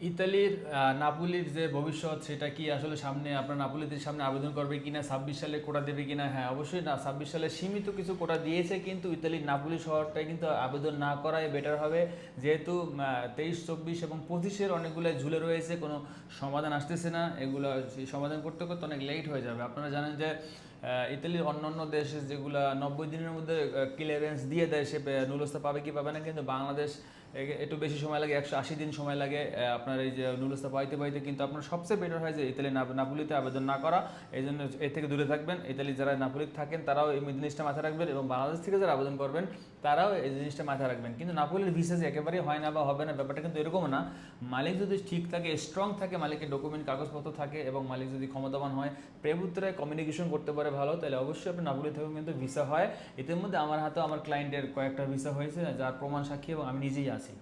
ইতালির নাপুলির যে ভবিষ্যৎ, সেটা কি আসলে সামনে, আপনার নাপুলিদের সামনে আবেদন করবে কিনা, ছাব্বিশ সালে কোটা দেবে কিনা? হ্যাঁ অবশ্যই না, ছাব্বিশ সালে সীমিত কিছু কোটা দিয়েছে, কিন্তু ইতালির নাপুলি শহরটাই কিন্তু আবেদন না করাই বেটার হবে। যেহেতু তেইশ, চব্বিশ এবং পঁচিশের অনেকগুলো ঝুলে রয়েছে, কোনো সমাধান আসতেছে না। এগুলো সমাধান করতে করতে অনেক লেট হয়ে যাবে। আপনারা জানেন যে ইতালির অন্যান্য দেশে যেগুলো নব্বই দিনের মধ্যে ক্লিয়ারেন্স দিয়ে দেয়, সে নুলস্থা পাবে কি পাবে না, কিন্তু বাংলাদেশ একটু বেশি সময় লাগে, একশো আশি দিন সময় লাগে আপনার এই যে নুলস্থা পাইতে পাইতে, কিন্তু আপনার সবচেয়ে বেটার হয় যে ইতালি নাপ- নাপুলিতে আবেদন না করা, এই জন্য এর থেকে দূরে থাকবেন। ইতালি যারা নাপুলিতে থাকেন, তারাও এই জিনিসটা মাথায় রাখবেন এবং বাংলাদেশ থেকে যারা আবেদন করবেন, তারাও এই জিনিসটা মাথায় রাখবেন। কিন্তু নাপুলির ভিসা যে একেবারেই হয় না বা হবে না, ব্যাপারটা কিন্তু এরকম না। মালিক যদি ঠিক থাকে স্ট্রং থাকে, মালিকের ডকুমেন্ট কাগজপত্র থাকে এবং মালিক যদি ক্ষমতাবান হয় প্রেমুত্তরে কমিউনিকেশন করতে পারে ভালো, তাহলে অবশ্যই আপনি না বলে থেকেও কিন্তু ভিসা হয়। ইতিমধ্যে আমার হাতেও আমার ক্লায়েন্টের কয়েকটা ভিসা হয়েছে, যার প্রমাণ সাক্ষী এবং আমি নিজেই আছি।